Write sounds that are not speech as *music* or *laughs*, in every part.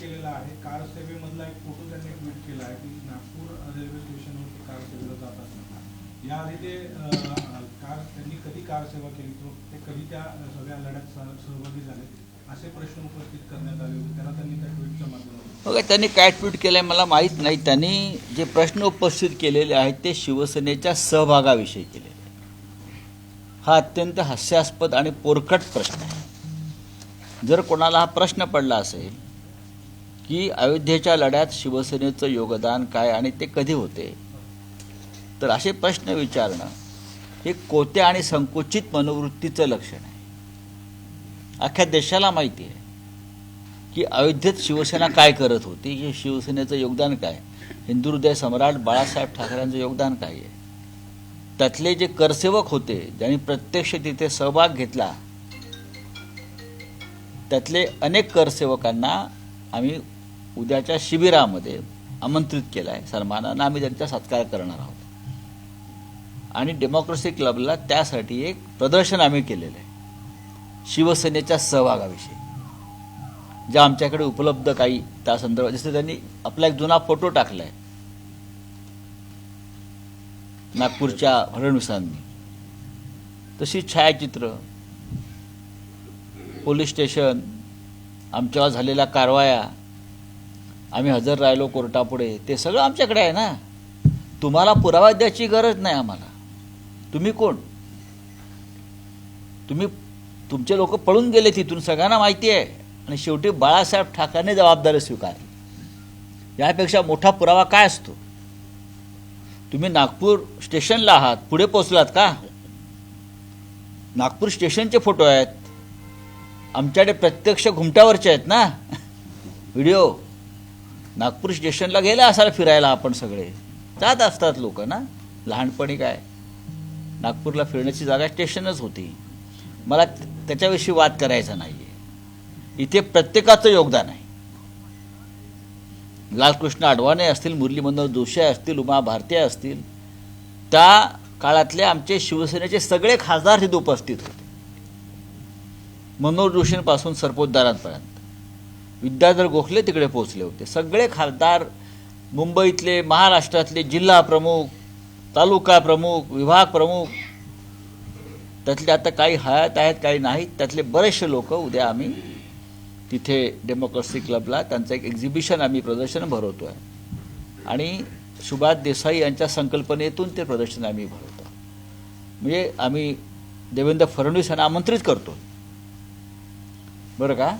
केलेला आहे. कार सेवेमधला एक फोटो त्यांनी ट्विट केला आहे की नागपूर रेल्वे स्टेशनवर कार सेवेला जात असताना. याआधी ते कार त्यांनी कधी कार सेवा केली? तो ते कधी त्या सगळ्या लढ्यात सहभागी झाले? असे प्रश्न उपस्थित करण्यात आले होते. त्याला त्यांनी त्या ट्विटच्या माध्यमातून बघा त्यांनी काय ट्विट केलं आहे मला माहीत नाही. त्यांनी जे प्रश्न उपस्थित केलेले आहेत ते शिवसेनेच्या सहभागाविषयी केलेले हा अत्यंत हास्यास्पद आणि पोरकट प्रश्न आहे. जर कोणाला हा प्रश्न पडला असेल की अयोध्येच्या लढ्यात शिवसेनेचं योगदान काय आणि ते कधी होते? तर असे प्रश्न विचारणं हे कोत्या आणि संकुचित मनोवृत्तीचं लक्षण आहे. अख्ख्या देशाला माहिती आहे की अयोध्येत शिवसेना काय करत होती? हे शिवसेनेचं योगदान काय? हिंदू हृदय सम्राट बाळासाहेब ठाकरेंचं योगदान काय आहे? त्यातले जे करसेवक होते ज्यांनी प्रत्यक्ष तिथे सहभाग घेतला त्यातले अनेक करसेवकांना आम्ही उद्याच्या शिबिरामध्ये आमंत्रित केलं आहे सन्मानानं आम्ही त्यांचा सत्कार करणार आहोत. आणि डेमोक्रेसी क्लबला त्यासाठी एक प्रदर्शन आम्ही केलेलं आहे. शिवसेनेच्या सहभागाविषयी. ज्या आमच्याकडे उपलब्ध काही त्या संदर्भात जसं त्यांनी आपला एक जुना फोटो टाकला आहे नागपूरच्या फडणवीसांनी. तशी छायाचित्र. पोलीस स्टेशन आमच्यावर झालेल्या कारवाया आम्ही हजर राहिलो कोर्टापुढे ते सगळं आमच्याकडे आहे ना? तुम्हाला पुरावा द्यायची गरज नाही आम्हाला. तुम्ही कोण? तुम्ही तुमचे लोक पळून गेले तिथून सगळ्यांना माहिती आहे. आणि शेवटी बाळासाहेब ठाकरेने जबाबदारी स्वीकारली. यापेक्षा मोठा पुरावा काय असतो? तुम्ही नागपूर स्टेशनला आहात पुढे पोचलात का? नागपूर स्टेशनचे फोटो आहेत. आमच्याकडे प्रत्यक्ष घुमट्यावरचे आहेत ना? *laughs* व्हिडिओ. नागपूर स्टेशनला गेले असाल फिरायला आपण सगळे. जात असतात लोक ना. लहानपणी काय? नागपूरला फिरण्याची जागा स्टेशनच होती. मला त्याच्याविषयी वाद करायचा नाही आहे इथे प्रत्येकाचं योगदान आहे. लालकृष्ण अडवाणे असतील मुरली मनोहर जोशी असतील उमा भारती असतील त्या काळातले आमचे शिवसेनेचे सगळे खासदार तिथे उपस्थित होते. मनोहर जोशींपासून सरपोतदारांपर्यंत. विद्याधर गोखले तिकडे पोहोचले होते. सगळे खासदार मुंबईतले महाराष्ट्रातले जिल्हा प्रमुख तालुका प्रमुख विभाग प्रमुख त्यातले आता काही हयात आहेत काही नाहीत. त्यातले बरेचसे लोक उद्या आम्ही तिथे डेमोक्रेसी क्लबला त्यांचं एक एक्झिबिशन आम्ही प्रदर्शन भरवतो आहे आणि सुभाष देसाई यांच्या संकल्पनेतून ते प्रदर्शन आम्ही भरवतो म्हणजे आम्ही देवेंद्र फडणवीस यांना आमंत्रित करतो बरं का?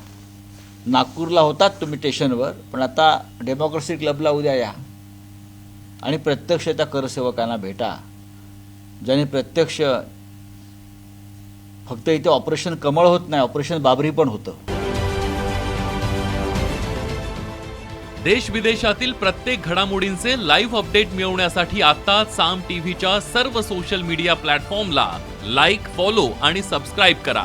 नागपूरला होतात तुम्ही स्टेशनवर पण आता डेमोक्रेसी क्लबला उद्या या. आणि प्रत्यक्ष त्या करसेवकांना भेटा. ज्याने प्रत्यक्ष फक्त इथे ऑपरेशन कमळ होत नाही ऑपरेशन बाबरी पण होतं. देश विदेशातील प्रत्येक घडामोडींचे लाईव्ह अपडेट मिळवण्यासाठी आता साम टीव्हीच्या सर्व सोशल मीडिया प्लॅटफॉर्मला लाईक फॉलो आणि सबस्क्राईब करा.